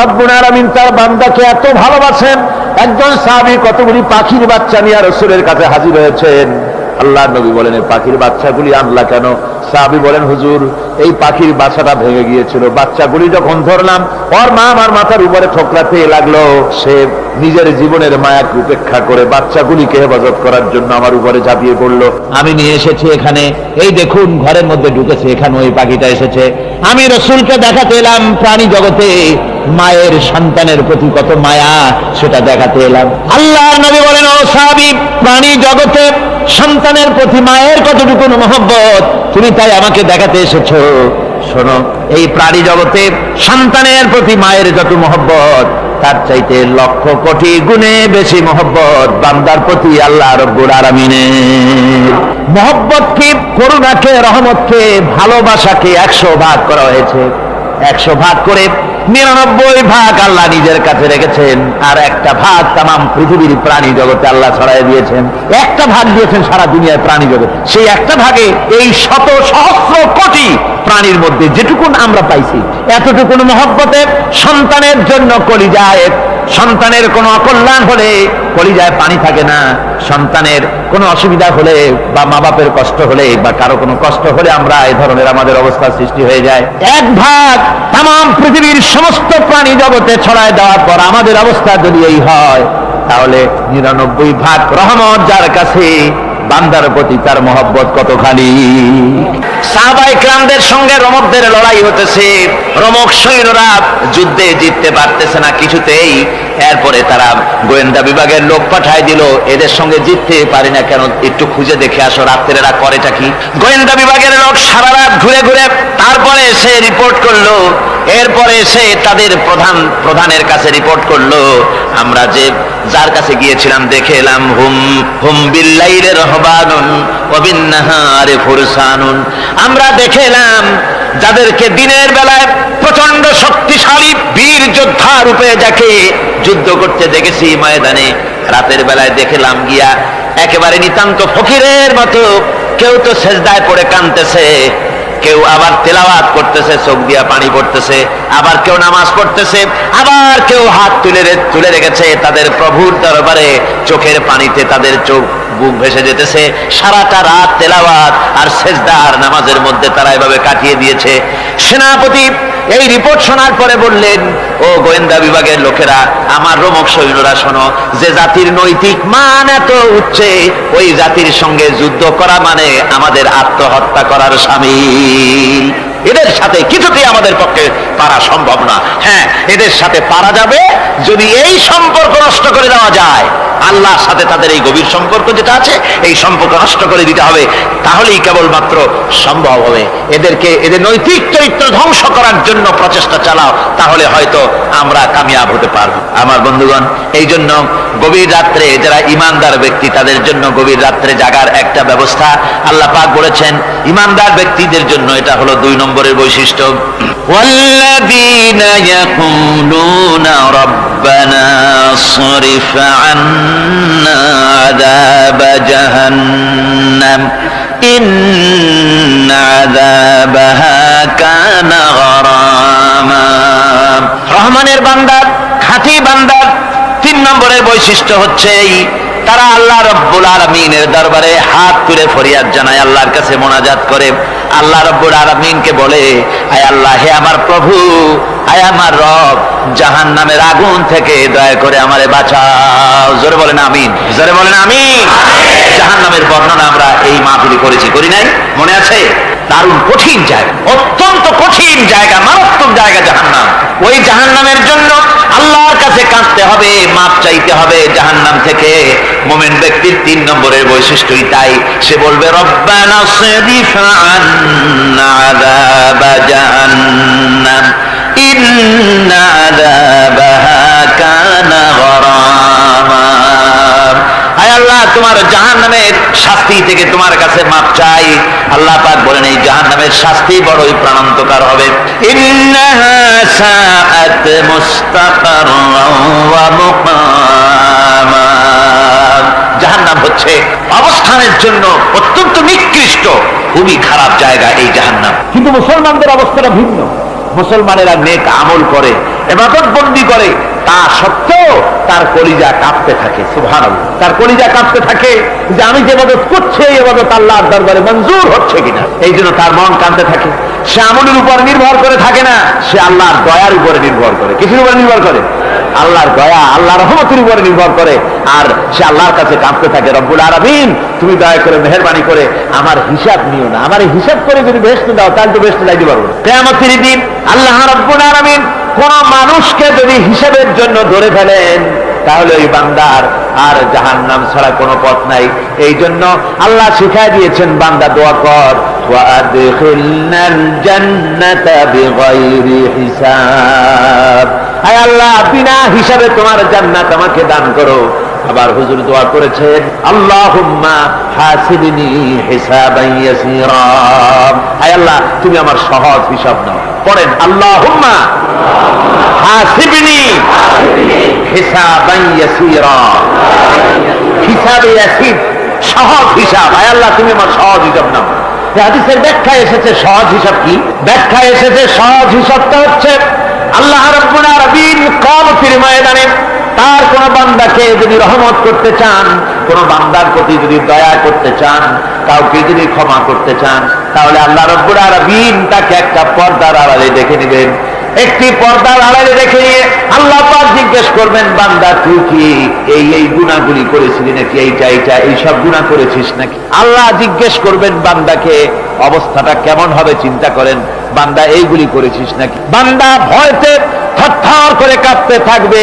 রব্বুল আলামিন তার বান্দাকে এত ভালোবাসেন, একজন সাহাবী কতগুলি পাখির বাচ্চা নিয়ে রসুলের কাছে হাজির হয়েছেন। আল্লাহ নবী বলেন, এই পাখির বাচ্চাগুলি আনলা কেন? সাহাবী বলেন, হুজুর, এই পাখির বাচ্চাটা ভেঙে গিয়েছিল। বাচ্চাগুলি যখন ধরলাম, ওর মা আমার মাথার উপরে ঠোকরাতে লাগল। সে নিজের জীবনের মায়াকে উপেক্ষা করে বাচ্চাগুলিকে হেফাজত করার জন্য আমার উপরে ঝাঁপিয়ে পড়ল। আমি নিয়ে এসেছি এখানে। এই দেখুন, ঘরের মধ্যে ঢুকেছে। এখানে ওই পাখিটা এসেছে। আমি রসুলকে দেখাতে এলাম প্রাণী জগতে। মায়ের সন্তানের প্রতি কত মায়া, সেটা দেখাতে এলাম। আল্লাহ নবী বলেন সাহাবী, প্রাণী জগতে সন্তানের প্রতি মায়ের কতটুকু মহব্বত, তুমি তাই আমাকে দেখাতে এসেছ। শোনো, এই প্রাণী জগতে সন্তানের প্রতি মায়ের যত মহব্বত, তার চাইতে লক্ষ কোটি গুণে বেশি মহব্বত বান্দার প্রতি আল্লাহ রব্বুল আলমিনের মহব্বতকে, করুণাকে, রহমতকে, ভালোবাসাকে একশো ভাগ করা হয়েছে। একশো ভাগ করে নিরানব্বই ভাগ আল্লাহ নিজের কাছে রেখেছেন, আর একটা ভাগ তাম পৃথিবীর প্রাণী জগতে আল্লাহ ছড়াই দিয়েছেন। একটা ভাগ দিয়েছেন সারা দুনিয়ার প্রাণী জগৎ সেই একটা ভাগে এই শত সহস্র কোটি প্রাণীর মধ্যে যেটুকুন আমরা পাইছি, এতটুকুন মহব্বতের, সন্তানের জন্য কলিজায় সন্তানের কোনো অকল্যাণ হলে কলিজায় পানি থাকে না। সন্তানের কোনো অসুবিধা হলে বা মা বাপের কষ্ট হলে বা কারও কোনো কষ্ট হলে আমরা এই ধরনের আমাদের অবস্থা সৃষ্টি হয়ে যায়। এক ভাগ তাম পৃথিবীর সমস্ত প্রাণী জগতে ছড়ায় দেওয়ার পর আমাদের অবস্থা যদি এই হয়, তাহলে নিরানব্বই ভাগ রহমত যার কাছে বান্দার প্রতি তার মহব্বত কতখানি? সাহাবাই ক্রামদের সঙ্গে রমকদের লড়াই হতেছে। রমক সৈন্যরা যুদ্ধে জিততে পারতেছে না কিছুতেই। এরপরে তারা গোয়েন্দা বিভাগের লোক পাঠায় দিল। এদের সঙ্গে জিততে পারি না কেন? একটু খুঁজে দেখে আসো রাত্রে এরা করেটা কি? গোয়েন্দা বিভাগের লোক সারা রাত ঘুরে ঘুরে তারপরে সে রিপোর্ট করল। এরপরে সে তাদের প্রধান, প্রধানের কাছে রিপোর্ট করল। আমরা যে যার কাছে গিয়েছিলাম, দেখে এলাম, হুম হুম বিল্লাইরে রহবানুন অবিন্নাহারে ফুরসানুন। আমরা দেখে এলাম, যাদেরকে দিনের বেলায় প্রচণ্ড শক্তিশালী বীর যোদ্ধা রূপে যাকে যুদ্ধ করতে দেখেছি ময়দানে, রাতের বেলায় দেখলাম গিয়া, একেবারে নিতান্ত ফকিরের মতো, কেউ তো সেজদায় পড়ে কানতেছে কেউ আবার তেলাওয়াত করতেছে, চোখ দিয়া পানি পড়তেছে, আবার কেউ নামাজ পড়তেছে, আবার কেউ হাত তুলে তুলে রেখেছে, তাদের প্রভুর দরবারে চোখের পানিতে তাদের চোখ বুক ভেসে যেতেছে। সারাটা রাত তেলাওয়াত আর সেজদার নামাজের মধ্যে তারা এভাবে কাটিয়ে দিয়েছে। সেনাপতি এই রিপোর্ট শোনার পরে বললেন, ও গোয়েন্দা বিভাগের লোকেরা, আমার রোমক সৈন্যরা শোনো, যে জাতির নৈতিক মান এত উচ্চে, ওই জাতির সঙ্গে যুদ্ধ করা মানে আমাদের আত্মহত্যা করার সামিল। এদের সাথে কিছুতেই আমাদের পক্ষে পারা সম্ভব না। হ্যাঁ এদের সাথে পারা যাবে যদি এই সম্পর্ক নষ্ট করে দেওয়া যায়। আল্লাহর সাথে তাদের এই গভীর সম্পর্ক যেটা আছে, এই সম্পর্ক নষ্ট করে দিতে হবে। তাহলেই কেবলমাত্র সম্ভব হবে। এদেরকে, এদের নৈতিক চরিত্র ধ্বংস করার জন্য প্রচেষ্টা চালাও, তাহলে হয়তো আমরা কামিয়াব হতে পারব। আমার বন্ধুগণ এই জন্য গভীর রাত্রে যারা ইমানদার ব্যক্তি, তাদের জন্য গভীর রাত্রে জাগার একটা ব্যবস্থা আল্লাহ পাক বলেছেন। ইমানদার ব্যক্তিদের জন্য এটা হলো দুই নম্বরের বৈশিষ্ট্য والذين يقولون ربنا صرف عنا عذاب جهنم إن عذابها كان غراما রহমানের বান্দার খাঁটি বান্দার তিন নম্বরের বৈশিষ্ট্য হচ্ছে এই তারা আল্লাহ রব্বুল আলমিনের দরবারে হাত তুলে ফরিয়াদ জানায় আল্লাহর কাছে মোনাজাত করে। আল্লাহ রব্বুল আলমিনকে বলে আয় আল্লাহ হে আমার প্রভু আয় আমার রব জাহান নামের আগুন থেকে দয়া করে আমারে বাঁচাও। জোরে বলেন আমিন। জোরে বলেন আমিন। জাহান নামের বর্ণনা আমরা এই মাহফিলি করেছি করি নাই? মনে আছে? দারুণ কঠিন জায়গা অত্যন্ত কঠিন জায়গা মারাত্মক জায়গা জাহান্নাম। ওই জাহান্নামের জন্য কাছে কাঁদতে হবে, মাপ চাইতে হবে জাহান নাম থেকে। মোমেন ব্যক্তির তিন নম্বরের বৈশিষ্ট্যই তাই। সে বলবে, রব্বানা তোমার জাহান নামের শাস্তি থেকে তোমার কাছে মাপ চাই। আল্লাহ পাক বলেন, এই জাহান নামের শাস্তি বড়ই প্রাণান্তকার হবে। মুকামা জাহান্নাম হচ্ছে অবস্থানের জন্য অত্যন্ত নিকৃষ্ট, খুবই খারাপ জায়গা এই জাহান্নাম। কিন্তু মুসলমানদের অবস্থাটা ভিন্ন। মুসলমানেরা নেক আমল করে এবাদত বন্দি করে, তা সত্ত্বেও তার কলিজা কাঁপতে থাকে সুভান তার কলিজা কাঁপতে থাকে যে আমি যে এবাদত করছি এই এবাদত আল্লাহর দরবারে মঞ্জুর হচ্ছে কিনা। এই জন্য তার মন কাঁদতে থাকে। সে আমলের উপর নির্ভর করে থাকে না, সে আল্লাহর দয়ার উপরে নির্ভর করে। কিছুর উপরে নির্ভর করে? আল্লাহর দয়া আল্লাহ রহমতের উপরে নির্ভর করে। আর সে আল্লাহর কাছে কাঁপতে থাকে, রব্বুল আরামিন তুমি দয়া করে মেহরবানি করে আমার হিসাব নিও না। আমার হিসাব করে যদি বেহেস্ত দাও, তাহলে তো বেহেস্ত যাইতে পারব কেয়ামতের দিন আল্লাহ রব্বুল আরামিন কোন মানুষকে যদি হিসাবের জন্য ধরে ফেলেন তাহলে ওই বান্দার আর জাহান নাম ছাড়া কোনো পথ নাই। এই জন্য আল্লাহ শিখাই দিয়েছেন, বান্দা দোয়া কর আল্লাহ, বিনা হিসাবে তোমার জান্নাত আমাকে দান করো। আবার হুজুর দোয়া করেছেন আল্লাহ, তুমি আমার সহজ হিসাব নাও। পড়েন, আল্লাহুম্মা হাসিবিনী হিসাব হিসাবে সহজ হিসাব। আয় আল্লাহ, তুমি আমার সহজ হিসাব হাদিসের ব্যাখ্যা এসেছে সহজ হিসাব কি? ব্যাখ্যা এসেছে সহজ হিসাবটা হচ্ছে, আল্লাহ ময়দানে তার কোন বান্দাকে যদি রহমত করতে চান, কোন বান্দার প্রতি যদি দয়া করতে চান, কাউকে যদি ক্ষমা করতে চান, তাহলে আল্লাহ রব্বুল আলামিন তাকে একটা পর্দার আড়ালে দেখে নেবেন। একটি পর্দার আড়ালে দেখে নিয়ে আল্লাহ পাক জিজ্ঞেস করবেন, বান্দা, তুই কি এই এই গুণাগুলি করেছিলি নাকি? এইটা এইটা, এইসব গুণা করেছিস নাকি? আল্লাহ জিজ্ঞেস করবেন, বান্দাকে অবস্থাটা কেমন হবে চিন্তা করেন, বান্দা, এইগুলি করেছিস নাকি? বান্দা ভয়তে থরথর করে কাঁপতে থাকবে,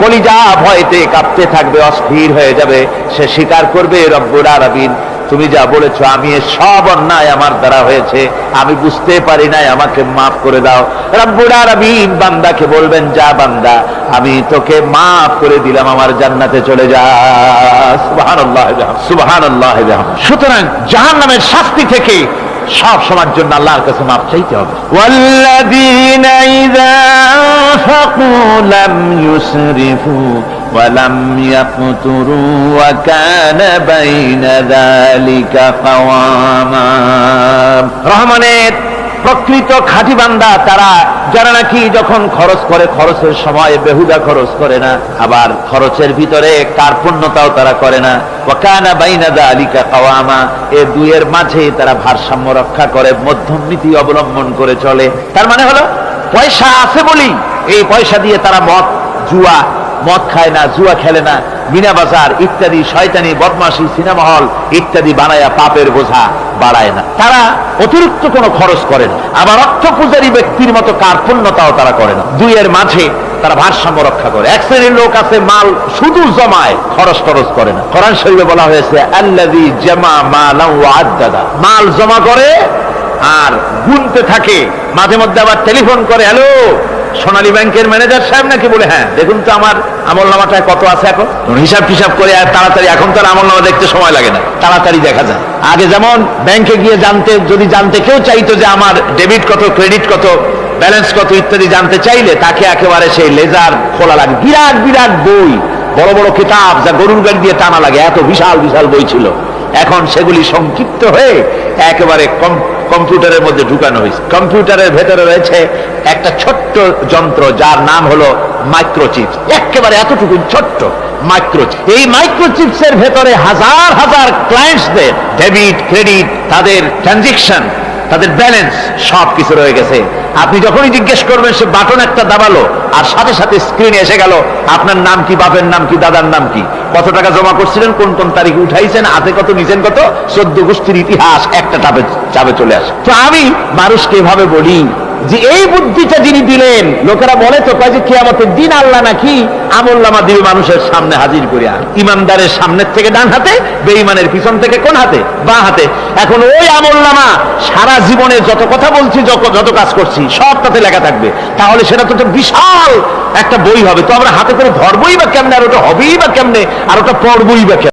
কলিজা ভয়তে কাঁপতে থাকবে, অস্থির হয়ে যাবে, সে স্বীকার করবে রব্বুর আরবিন তুমি যা বলেছো আমি এ সব অন্যায় আমার দ্বারা হয়েছে আমি বুঝতে পারি নাই আমাকে মাফ করে দাও রব্বুর আরবিন বান্দাকে বলবেন যা বান্দা আমি তোকে মাফ করে দিলাম আমার জান্নাতে চলে যা সুবহানাল্লাহ সুবহানাল্লাহ সুতরাং জাহান্নামের শাস্তি থেকে সব সময়ের জন্য আল্লাহর কাছে মাপ চাইতে হবে والذين إذا أنفقوا لم يسرفوا ولم يقتروا وكان بين ذلك قواما রহমানের প্রকৃত খাঁটি বান্দা তারা যারা নাকি যখন খরচ করে খরচের সময় বেহুদা খরচ করে না আবার খরচের ভিতরে কার্পণ্যতাও তারা করে না ওয়াকানা বাইনা আলিকা কাওয়ামা এ দুইয়ের মাঝে তারা ভারসাম্য রক্ষা করে মধ্যম নীতি অবলম্বন করে চলে তার মানে হলো পয়সা আছে বলি এই পয়সা দিয়ে তারা মদ জুয়া মদ খায় না, জুয়া খেলে না, মিনা বাজার ইত্যাদি শয়তানি, বদমাশি, সিনেমা হল ইত্যাদি বানায়া পাপের বোঝা বাড়ায় না। তারা অতিরিক্ত কোনো খরচ করে না। আবার অর্থ পূজারী ব্যক্তির মতো কার্পণ্যতাও তারা করে না। দুইয়ের মাঝে তারা ভারসাম্য রক্ষা করে। এক শ্রেণির লোক আছে, মাল শুধু জমায় খরচ টরচ করে না। কোরআন শরীফে বলা হয়েছে, আল্লাযী জামা আদ্দাদা। মাল জমা করে আর গুনতে থাকে। মাঝে মধ্যে আবার টেলিফোন করে, হ্যালো সোনালী ব্যাংকের ম্যানেজার সাহেব নাকি বলে হ্যাঁ দেখুন তো আমার আমল নামাটায় কত আছে এখন। হিসাব টিসাব করে তাড়াতাড়ি, এখন তো আমল নামা দেখতে সময় লাগে না। তাড়াতাড়ি দেখা যায়। আগে যেমন ব্যাংকে গিয়ে জানতে, যদি জানতে কেউ চাইতো যে আমার ডেবিট কত, ক্রেডিট কত, ব্যালেন্স কত ইত্যাদি জানতে চাইলে, তাকে একেবারে সেই লেজার খোলা লাগে। বিরাট বিরাট বই, বড় বড় কিতাব যা গরুর গাড়ি দিয়ে টানা লাগে। এত বিশাল বিশাল বই ছিল। এখন সেগুলি সংক্ষিপ্ত হয়ে একেবারে কম কম্পিউটারের মধ্যে ঢুকানো হয়েছে। কম্পিউটারের ভেতরে রয়েছে একটা ছোট্ট যন্ত্র, যার নাম হলো মাইক্রোচিপস একেবারে এতটুকু ছোট্ট মাইক্রোচিপ এই মাইক্রোচিপস এর ভেতরে হাজার হাজার ক্লায়েন্টসদের ডেবিট ক্রেডিট তাদের ট্রানজেকশন তাদের ব্যালেন্স সব কিছু রয়ে গেছে। আপনি যখনই জিজ্ঞেস করবেন, সে বাটন একটা দাবালো, আর সাথে সাথে স্ক্রিনে এসে গেল, আপনার নাম কি, বাপের নাম কি, দাদার নাম কি? কত টাকা জমা করছিলেন, কোন কোন তারিখে উঠাইছেন, হাতে কত নিচেন কত? চোদ্দ গোষ্ঠীর ইতিহাস একটা চাপে চাপে চলে আসে। তো আমি মানুষকে এভাবে বলি যে এই বুদ্ধিটা যিনি দিলেন, লোকেরা বলে তো, কয় যে কিয়ামতের দিন আল্লাহ নাকি আমল নামা দিবে মানুষের সামনে হাজির করিয়া। ইমানদারের সামনের থেকে ডান হাতে, বেঈমানের পিছন থেকে কোন হাতে? বা হাতে। এখন ওই আমল নামা সারা জীবনে যত কথা বলছি, যত যত কাজ করছি সব তাতে লেখা থাকবে। তাহলে সেটা তো বিশাল একটা বই হবে। তো আমরা হাতে করে ধরবই বা কেমনে, আর ওটা হবেই বা কেমনে, আর ওটা পড়বই বা কেমনে?